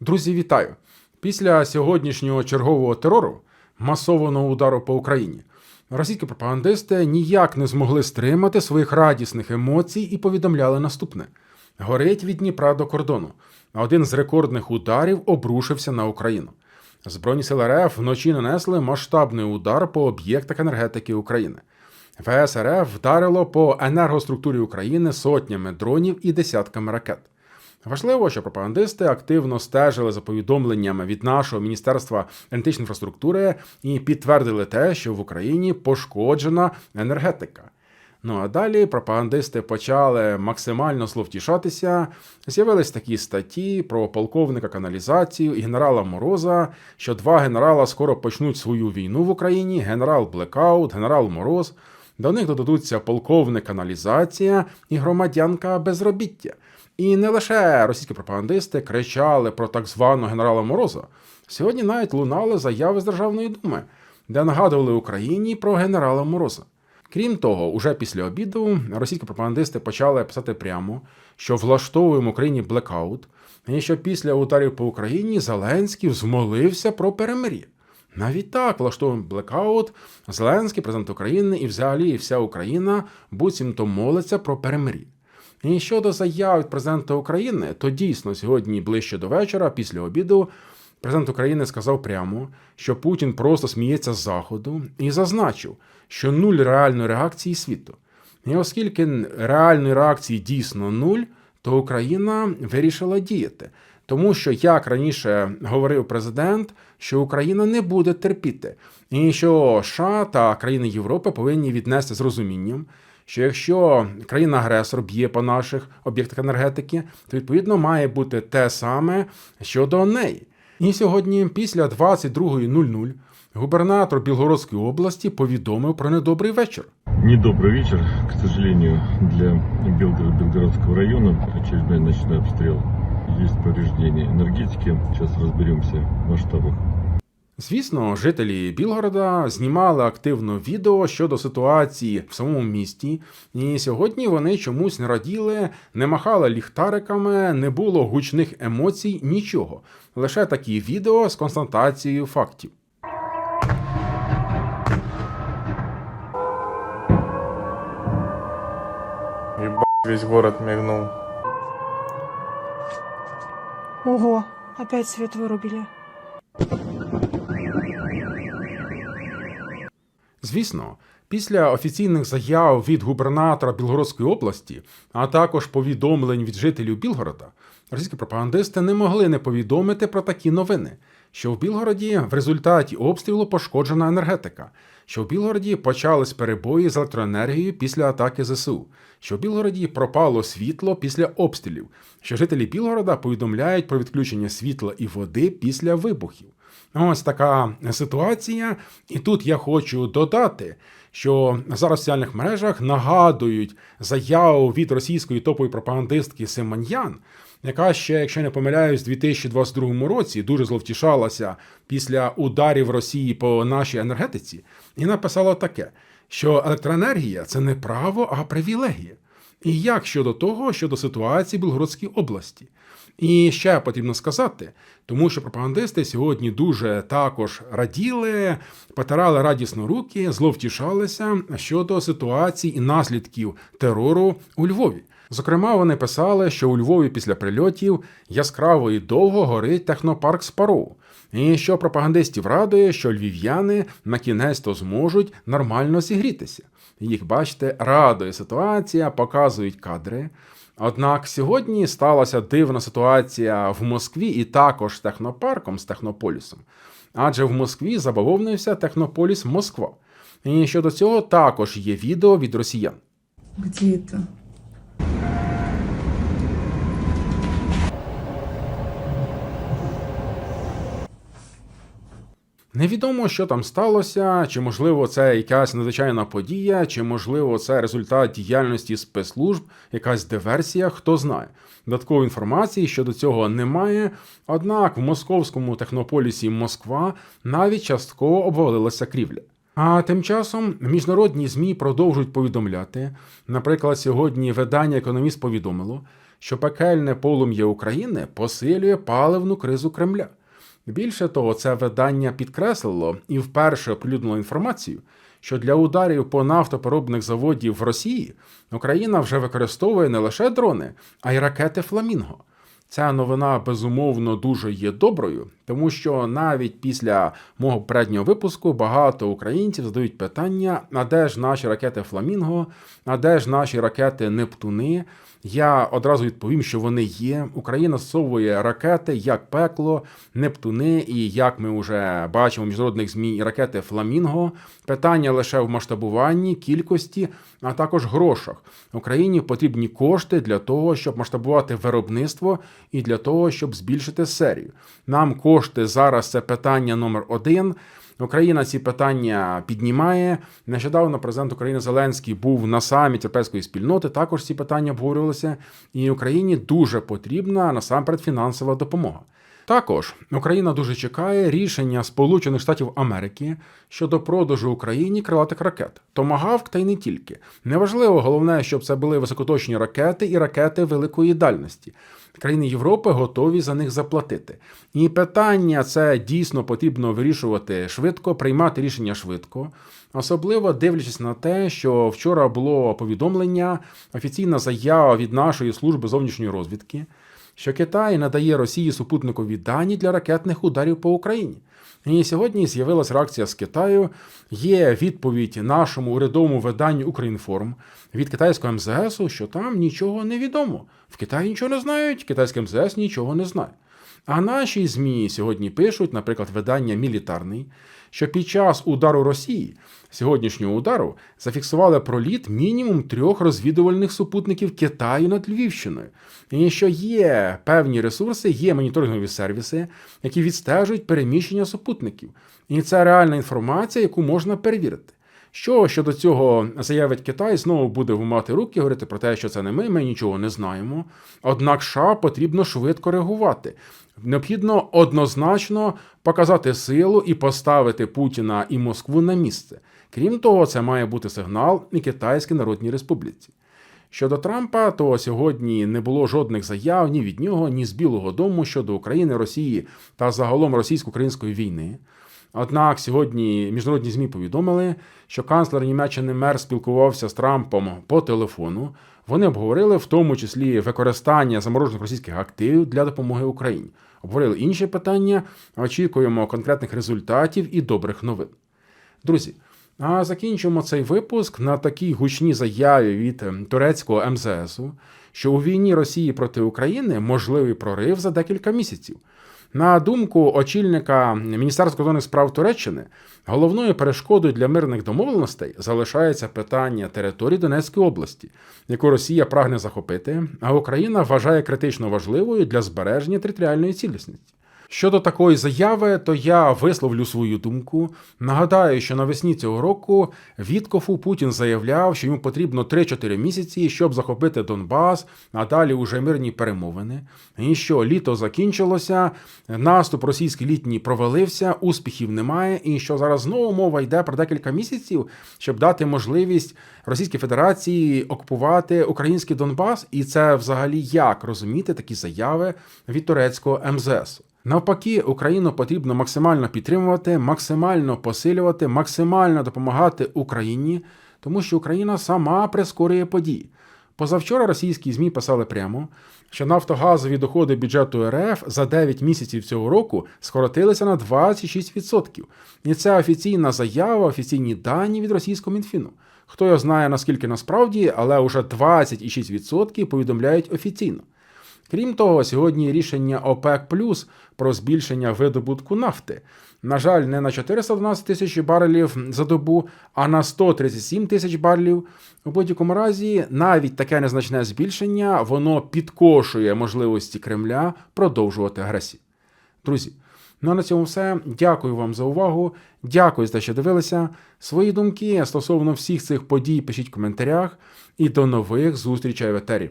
Друзі, вітаю! Після сьогоднішнього чергового терору, масованого удару по Україні, російські пропагандисти ніяк не змогли стримати своїх радісних емоцій і повідомляли наступне: горить від Дніпра до кордону. Один з рекордних ударів обрушився на Україну. Збройні сили РФ вночі нанесли масштабний удар по об'єктах енергетики України. ВС РФ вдарило по енергоструктурі України сотнями дронів і десятками ракет. Важливо, що пропагандисти активно стежили за повідомленнями від нашого міністерства енергетичної і підтвердили те, що в Україні пошкоджена енергетика. Ну а далі пропагандисти почали максимально зловтішатися. З'явились такі статті про полковника каналізацію і генерала Мороза, що два генерала скоро почнуть свою війну в Україні: генерал Блекаут, генерал Мороз. До них додадуться полковник каналізація і громадянка безробіття. І не лише російські пропагандисти кричали про так званого генерала Мороза. Сьогодні навіть лунали заяви з Державної думи, де нагадували Україні про генерала Мороза. Крім того, уже після обіду російські пропагандисти почали писати прямо, що влаштовуємо Україні блекаут, і що після ударів по Україні Зеленський взмолився про перемир'я. Навіть так влаштовуємо блекаут, Зеленський, президент України і взагалі вся Україна буцімто молиться про перемир'я. І щодо заяв президента України, то дійсно сьогодні ближче до вечора, після обіду, президент України сказав прямо, що Путін просто сміється з Заходу і зазначив, що нуль реальної реакції світу. І оскільки реальної реакції дійсно нуль, то Україна вирішила діяти. Тому що, як раніше говорив президент, що Україна не буде терпіти, і що США та країни Європи повинні віднести з розумінням, що якщо країна-агресор б'є по наших об'єктах енергетики, то відповідно має бути те саме щодо неї. І сьогодні, після 22.00, губернатор Білгородської області повідомив про недобрий вечір. Недобрый вечер, к сожалению, для Белгород Белгородского района. Очередной ночной обстрел. Есть повреждения энергетики. Сейчас разберемся в масштабах. Звісно, жителі Білгорода знімали активно відео щодо ситуації в самому місті, і сьогодні вони чомусь не раділи, не махали ліхтариками, не було гучних емоцій, нічого. Лише такі відео з констатацією фактів. Ебать, весь город мигнул. Ого, опять свет вирубили. Звісно, після офіційних заяв від губернатора Білгородської області, а також повідомлень від жителів Білгорода, російські пропагандисти не могли не повідомити про такі новини, що в Білгороді в результаті обстрілу пошкоджена енергетика, що в Білгороді почались перебої з електроенергією після атаки ЗСУ, що в Білгороді пропало світло після обстрілів, що жителі Білгорода повідомляють про відключення світла і води після вибухів. Ось така ситуація. І тут я хочу додати, що зараз в соціальних мережах нагадують заяву від російської топової пропагандистки Симоньян, яка ще, якщо не помиляюсь, у 2022 році дуже зловтішалася після ударів Росії по нашій енергетиці, і написала таке, що електроенергія це не право, а привілегія. І як щодо того, щодо ситуації в Білгородській області. І ще потрібно сказати, тому що пропагандисти сьогодні дуже також раділи, потирали радісно руки, зловтішалися щодо ситуації і наслідків терору у Львові. Зокрема, вони писали, що у Львові після прильотів яскраво і довго горить технопарк Спароу. І що пропагандистів радує, що львів'яни на кінець то зможуть нормально зігрітися. Їх, бачите, радує ситуація, показують кадри. Однак сьогодні сталася дивна ситуація в Москві і також з технопарком з Технополісом. Адже в Москві забавовнився Технополіс Москва. І щодо цього також є відео від росіян. Где это? Невідомо, що там сталося, чи можливо це якась надзвичайна подія, чи можливо це результат діяльності спецслужб, якась диверсія, хто знає. Додаткової інформації щодо цього немає. Однак в московському технополісі Москва навіть частково обвалилася крівля. А тим часом міжнародні ЗМІ продовжують повідомляти. Наприклад, сьогодні видання Економіст повідомило, що пекельне полум'я України посилює паливну кризу Кремля. Більше того, це видання підкреслило і вперше оприлюднило інформацію, що для ударів по нафтопереробних заводів в Росії Україна вже використовує не лише дрони, а й ракети Фламінго. Ця новина безумовно дуже є доброю, тому що навіть після мого попереднього випуску багато українців задають питання: а де ж наші ракети Фламінго, а де ж наші ракети Нептуни? Я одразу відповім, що вони є. Україна зсовує ракети як пекло, Нептуни, і як ми вже бачимо міжнародних змі, і ракети Фламінго. Питання лише в масштабуванні, кількості, а також грошах. Україні потрібні кошти для того, щоб масштабувати виробництво і для того, щоб збільшити серію. Нам кошти зараз це питання номер один. Україна ці питання піднімає. Нещодавно президент України Зеленський був на саміті європейської спільноти. Також ці питання обговорювалися, і Україні дуже потрібна насамперед фінансова допомога. Також Україна дуже чекає рішення Сполучених Штатів Америки щодо продажу Україні крилатих ракет. Томагавк та й не тільки. Неважливо, головне, щоб це були високоточні ракети і ракети великої дальності. Країни Європи готові за них заплатити. І питання це дійсно потрібно вирішувати швидко, приймати рішення швидко. Особливо дивлячись на те, що вчора було повідомлення, офіційна заява від нашої служби зовнішньої розвідки, що Китай надає Росії супутникові дані для ракетних ударів по Україні. І сьогодні з'явилась реакція з Китаю. Є відповідь нашому урядовому виданню Українформ від китайського МЗС, що там нічого не відомо. В Китаї нічого не знають, китайське МЗС нічого не знає. А наші ЗМІ сьогодні пишуть, наприклад, видання Мілітарний, що під час удару Росії, сьогоднішнього удару, зафіксували проліт мінімум трьох розвідувальних супутників Китаю над Львівщиною. І що є певні ресурси, є моніторингові сервіси, які відстежують переміщення супутників. І це реальна інформація, яку можна перевірити. Що щодо цього заявить Китай, знову буде вимати руки, говорити про те, що це не ми, ми нічого не знаємо. Однак США потрібно швидко реагувати. Необхідно однозначно показати силу і поставити Путіна і Москву на місце. Крім того, це має бути сигнал і Китайській Народній Республіці. Щодо Трампа, то сьогодні не було жодних заяв ні від нього, ні з Білого Дому щодо України, Росії та загалом російсько-української війни. Однак сьогодні міжнародні ЗМІ повідомили, що канцлер Німеччини Мер спілкувався з Трампом по телефону. Вони обговорили в тому числі використання заморожених російських активів для допомоги Україні. Обговорили інші питання. Очікуємо конкретних результатів і добрих новин. Друзі, а закінчимо цей випуск на такій гучній заяві від турецького МЗСу, що у війні Росії проти України можливий прорив за декілька місяців. На думку очільника Міністерства закордонних справ Туреччини, головною перешкодою для мирних домовленостей залишається питання території Донецької області, яку Росія прагне захопити, а Україна вважає критично важливою для збереження територіальної цілісності. Щодо такої заяви, то я висловлю свою думку. Нагадаю, що навесні цього року Віткофу Путін заявляв, що йому потрібно 3-4 місяці, щоб захопити Донбас, а далі уже мирні перемовини. І що літо закінчилося, наступ російський літній провалився, успіхів немає, і що зараз знову мова йде про декілька місяців, щоб дати можливість Російській Федерації окупувати український Донбас. І це взагалі як розуміти такі заяви від турецького МЗС. Навпаки, Україну потрібно максимально підтримувати, максимально посилювати, максимально допомагати Україні, тому що Україна сама прискорює події. Позавчора російські ЗМІ писали прямо, що нафтогазові доходи бюджету РФ за 9 місяців цього року скоротилися на 26%. І це офіційна заява, офіційні дані від російського Мінфіну. Хто його знає наскільки насправді, але вже 26% повідомляють офіційно. Крім того, сьогодні рішення ОПЕК Плюс про збільшення видобутку нафти. На жаль, не на 412 тисяч барелів за добу, а на 137 тисяч барелів. У будь-якому разі, навіть таке незначне збільшення воно підкошує можливості Кремля продовжувати агресію. Друзі, ну а на цьому все. Дякую вам за увагу. Дякую за те, що дивилися. Свої думки стосовно всіх цих подій пишіть в коментарях. І до нових зустрічей в етері.